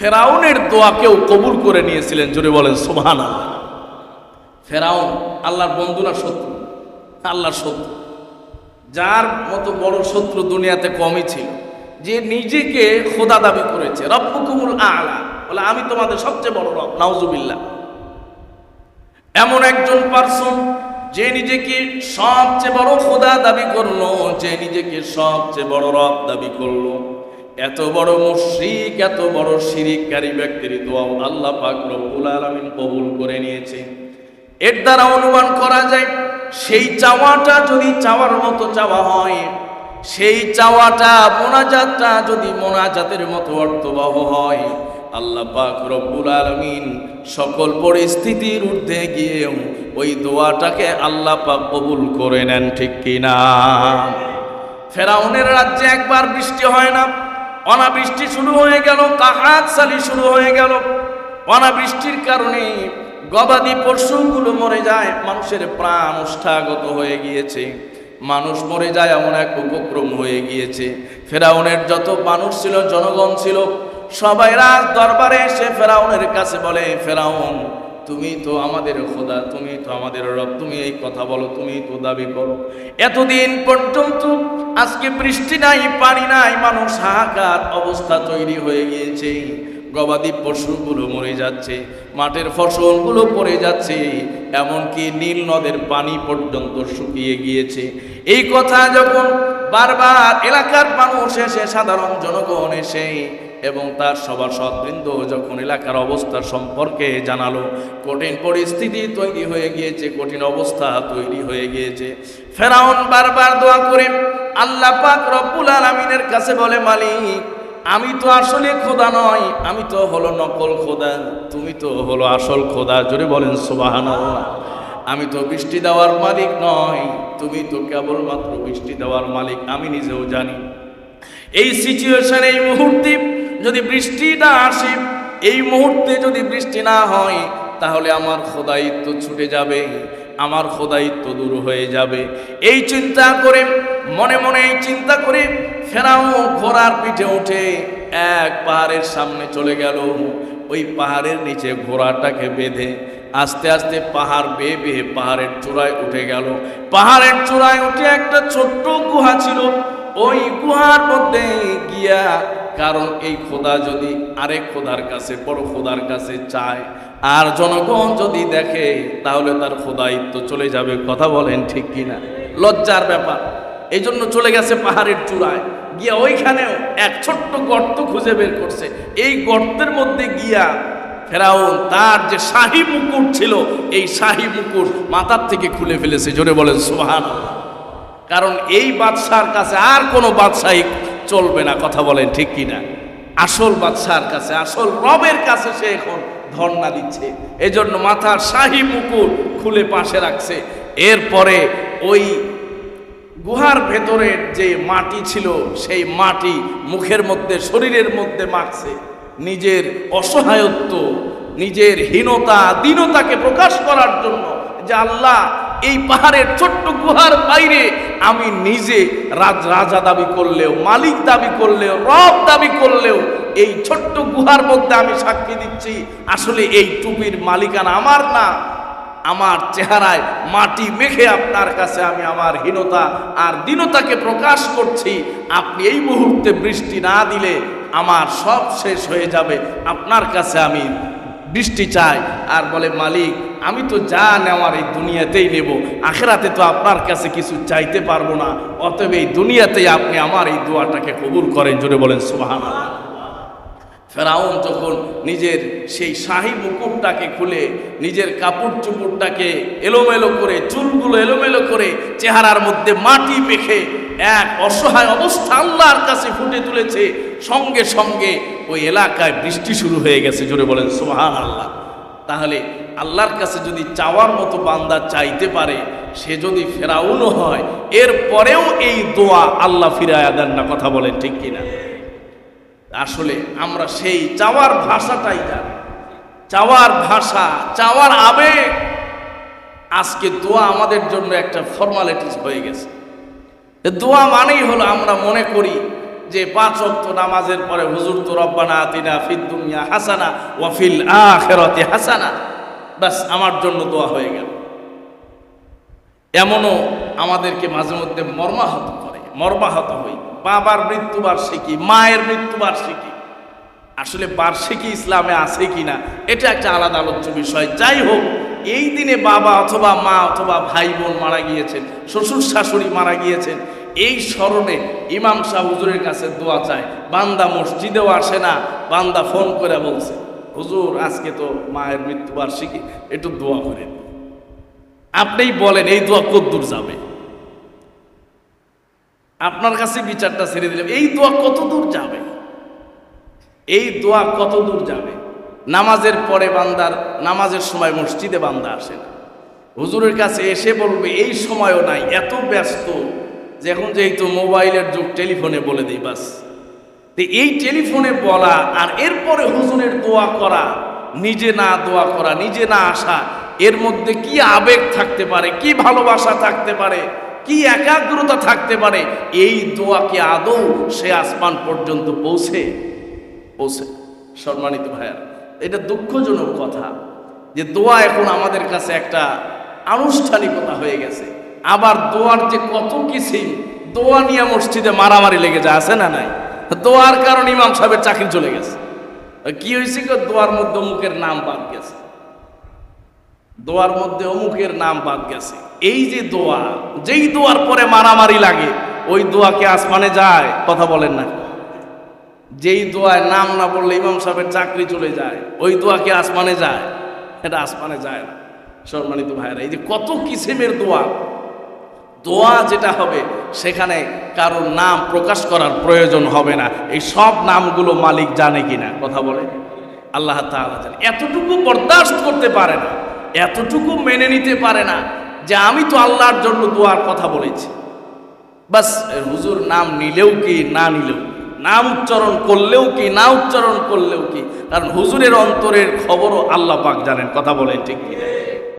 ফেরাউনের দোয়াকেও কবুল করে নিয়েছিলেন, জোরে বলেন সোহান আল্লাহ ফেরাউন আল্লাহর বন্ধু না শত্রু? আল্লাহর শত্রু। যার মতো বড় শত্রু দুনিয়াতে কমই ছিল। যে নিজেকে খোদা দাবি করেছে, রব্বুকুমুল আলা বলে, আমি তোমাদের সবচেয়ে বড় রব, নাউজুবিল্লাহ। এমন একজন পার্সন যে নিজেকে সবচেয়ে বড় খোদা দাবি করল, যে নিজেকে সবচেয়ে বড় রব দাবি করল। এত বড় মুশরিক, এত বড় শিরিককারী ব্যক্তির দোয়াও আল্লাহ পাক রব্বুল আলামিন কবুল করে নিয়েছে। এর দ্বারা অনুমান করা যায়, সেই চাওয়াটা যদি চাওয়ার মতো চাওয়া হয়, সেই চাওয়াটা মোনাজাতটা যদি মোনাজাতের মতো অর্থবহ হয়, আল্লাহ পাক রব্বুল আলামিন সকল পরিস্থিতির ঊর্ধ্বে গিয়েও ওই দোয়াটাকে আল্লাহ পাক কবুল করে নেন, ঠিক কিনা? ফেরাউনের রাজ্যে একবার বৃষ্টি হয় না অনাবৃষ্টি শুরু হয়ে গেল কাহাত শুরু হয়ে গেল। অনাবৃষ্টির কারণে গবাদি পশুগুলো মরে যায়, মানুষের প্রাণ উষ্ঠাগত হয়ে গিয়েছে। মানুষ মরে যায় এমন এক উপক্রম হয়ে গিয়েছে। ফেরাউনের যত মানুষ ছিল, জনগণ ছিল, সবাই রাজ দরবারে এসে ফেরাউনের কাছে বলে, ফেরাউন তুমি তো আমাদের খোদা, তুমি তো আমাদের রব, তুমি এই কথা বলো, তুমি তো দাবি করো। এতদিন পর্যন্ত আজকে বৃষ্টি নাই, পানি নাই, মানুষ হাহাকার অবস্থা তৈরি হয়ে গিয়েছে। গবাদি পশুগুলো মরে যাচ্ছে মাঠের ফসলগুলো পড়ে যাচ্ছে, এমনকি নীল নদের পানি পর্যন্ত শুকিয়ে গিয়েছে। এই কথা যখন বারবার এলাকার মানুষ এসে সাধারণ জনগণ এসে এবং তার সবার সদবৃন্দ যখন এলাকার অবস্থা সম্পর্কে জানালো, কঠিন পরিস্থিতি তৈরি হয়ে গিয়েছে, কঠিন অবস্থা তৈরি হয়ে গিয়েছে। ফেরাউন বারবার দোয়া করে, আল্লাহ পাক রব্বুল আলামিনের কাছে বলে, মালিক, আমি তো আসলে খোদা নয় আমি তো হলো নকল খোদা, তুমি তো হলো আসল খোদা। জোরে বলেন সুবাহান আমি তো বৃষ্টি দেওয়ার মালিক নয় তুমি তো কেবলমাত্র বৃষ্টি দেওয়ার মালিক, আমি নিজেও জানি। এই সিচুয়েশন এই মুহূর্তে যদি বৃষ্টি না আসে, এই মুহূর্তে যদি বৃষ্টি না হয়, তাহলে আমার খোদায়িত্ব ছুটে যাবে, আমার খোদায়িত্ব দূর হয়ে যাবে। এই চিন্তা করে, মনে মনে এই চিন্তা করে ফেরাও ঘোড়ার পিঠে উঠে এক পাহাড়ের সামনে চলে গেল। ওই পাহাড়ের নিচে ঘোড়াটাকে বেঁধে আস্তে আস্তে পাহাড় বেয়ে বেয়ে পাহাড়ের চূড়ায় উঠে গেল। পাহাড়ের চূড়ায় উঠে একটা ছোট্ট গুহা ছিল। ওই গুহার মধ্যে গিয়া কারণ এই খোদা যদি আরেক খোদার কাছে, বড় খোদার কাছে চায়, আর জনগণ যদি দেখে, তাহলে তার খোদায়িত্ব চলে যাবে। কথা বলেন ঠিক কিনা? লজ্জার ব্যাপার। এই জন্য চলে গেছে পাহাড়ের চূড়ায়। গিয়া ওইখানেও এক ছোট্ট গর্ত খুঁজে বের করছে। এই গর্তের মধ্যে গিয়া ফেরাউন তার যে শাহী মুকুট ছিল, এই শাহী মুকুট মাথার থেকে খুলে ফেলেছে। জোরে বলেন সোহান কারণ এই বাদশার কাছে আর কোনো বাদশাহী চলবে না, কথা বলেন ঠিক কিনা? আসল বাদশার কাছে, আসল রবের কাছে সে এখন ধর্ণা দিচ্ছে। এজন্য মাথার শাহী মুকুট খুলে পাশে রাখছে। এরপরে ওই গুহার ভেতরের যে মাটি ছিল, সেই মাটি মুখের মধ্যে, শরীরের মধ্যে মাখছে। নিজের অসহায়ত্ব, নিজের হীনতা, দীনতাকে প্রকাশ করার জন্য যে আল্লাহ এই পাহাড়ের ছোট্ট গুহার বাইরে আমি নিজে রাজ রাজা দাবি করলেও, মালিক দাবি করলেও, রব দাবি করলেও, এই ছোট্ট গুহার মধ্যে আমি সাক্ষী দিচ্ছি, আসলে এই টুপির মালিকানা আমার না। আমার চেহারায় মাটি মেখে আপনার কাছে আমি আমার হীনতা আর দীনতাকে প্রকাশ করছি। আপনি এই মুহূর্তে বৃষ্টি না দিলে আমার সব শেষ হয়ে যাবে। আপনার কাছে আমি বৃষ্টি চাই। আর বলে, মালিক আমি তো যা নেওয়ার এই দুনিয়াতেই নেব। আখেরাতে তো আপনার কাছে কিছু চাইতে পারব না। অতএব এই দুনিয়াতেই আপনি আমার এই দোয়াটাকে কবুল করেন, জোরে বলেন সুবাহান ফেরাউন যখন নিজের সেই শাহী মুকুটটাকে খুলে, নিজের কাপড় চুপুরটাকে এলোমেলো করে, চুলগুলো এলোমেলো করে চেহারার মধ্যে মাটি মেখে এক অসহায় অবস্থা আল্লাহর কাছে ফুটে তুলেছে, সঙ্গে সঙ্গে ওই এলাকায় বৃষ্টি শুরু হয়ে গেছে, জোরে বলেন সোহান আল্লাহ তাহলে আল্লাহর কাছে যদি চাওয়ার মতো বান্দা চাইতে পারে, সে যদি ফেরাউনও হয়, এর পরেও এই দোয়া আল্লাহ ফিরায়া দেন না, কথা বলেন ঠিক কিনা? আসলে আমরা সেই চাওয়ার ভাষাটাই জানি। চাওয়ার ভাষা, চাওয়ার আবেগ। আজকে দোয়া আমাদের জন্য একটা ফর্মালিটিস হয়ে গেছে। দোয়া মানেই হলো আমরা মনে করি যে পাঁচ অক্ত নামাজের পরে হুজুর তো রব্বানা আতিনা ফিদ দুনিয়া হাসানা ওয়াফিল আখেরাতে হাসানা। ব্যাস, আমার জন্য দোয়া হয়ে গেল। এমনও আমাদেরকে মাঝে মধ্যে মর্মাহত করে, মর্মাহত হই। বাবার মৃত্যুবার্ষিকী মায়ের মৃত্যুবার্ষিকী আসলে বার্ষিকী ইসলামে আছে কিনা, এটা একটা আলাদা আলোচ্য বিষয়। যাই হোক, এই দিনে বাবা অথবা মা অথবা ভাই বোন মারা গিয়েছেন, শ্বশুর শাশুড়ি মারা গিয়েছেন এই স্মরণে ইমাম শাহ হুজুরের কাছে দোয়া চায়, বান্দা মসজিদেও আসে না, বান্দা ফোন করে বলছে, হুজুর, আজকে তো মায়ের মৃত্যুবার্ষিকী, একটু দোয়া করেন আপনিই বলেন, এই দোয়া কদ্দূর যাবে? আপনার কাছে বিচারটা ছেড়ে দিলাম, এই দোয়া কত দূর যাবে? এই দোয়া কত দূর যাবে? নামাজের পরে বান্দার, নামাজের সময় মসজিদে বান্দা আসে না। হুজুরের কাছে এসে বলবে, এই সময়ও নাই, এত ব্যস্ত। যে এখন যেহেতু মোবাইলের যুগ, টেলিফোনে বলে দিই বাস। এই টেলিফোনে বলা আর এরপরে হুজুরের দোয়া করা, নিজে না দোয়া করা, নিজে না আসা, এর মধ্যে কি আবেগ থাকতে পারে, কি ভালোবাসা থাকতে পারে, কি একাগ্রতা থাকতে পারে, এই দোয়াকে আদৌ সে আসমান পর্যন্ত পৌঁছে? পৌঁছে। সম্মানিত ভাইয়ার, এটা দুঃখজনক কথা যে দোয়া এখন আমাদের কাছে একটা আনুষ্ঠানিকতা হয়ে গেছে। আবার দোয়ার যে কত কিসিম দোয়া নিয়ে মসজিদে মারামারি লেগে যায়, আছে না নাই? দোয়ার কারণে ইমাম সাহেবের চাকরি চলে গেছে। কি হয়েছে গো? দোয়ার মধ্যে অমুকের নাম বাদ গেছে। দোয়ার মধ্যে অমুকের নাম বাদ গেছে। এই যে দোয়া, যেই দোয়ার পরে মারামারি লাগে, ওই দোয়াকে আসমানে যায়? কথা বলেন না। যেই দোয়ায় নাম না বললে ইমাম সাহেবের চাকরি চলে যায়, ওই দোয়াকে আসমানে যায়? এটা আসমানে যায় না। সম্মানিত ভাইরা এই যে কত কিসেমের দোয়া দোয়া যেটা হবে, সেখানে কারোর নাম প্রকাশ করার প্রয়োজন হবে না। এই সব নামগুলো মালিক জানে কিনা, কথা বলে? আল্লাহ তাআলা জানে। এতটুকু বরদাস্ত করতে পারে না, এতটুকু মেনে নিতে পারে না যে আমি তো আল্লাহর জন্য দোয়ার কথা বলেছি। বাস হুজুর নাম নিলেও কি, না নিলেও নাম উচ্চারণ করলেও কি, না উচ্চারণ করলেও কি? কারণ হুজুরের অন্তরের খবরও আল্লাহ পাক জানেন, কথা বলেন ঠিক কি না?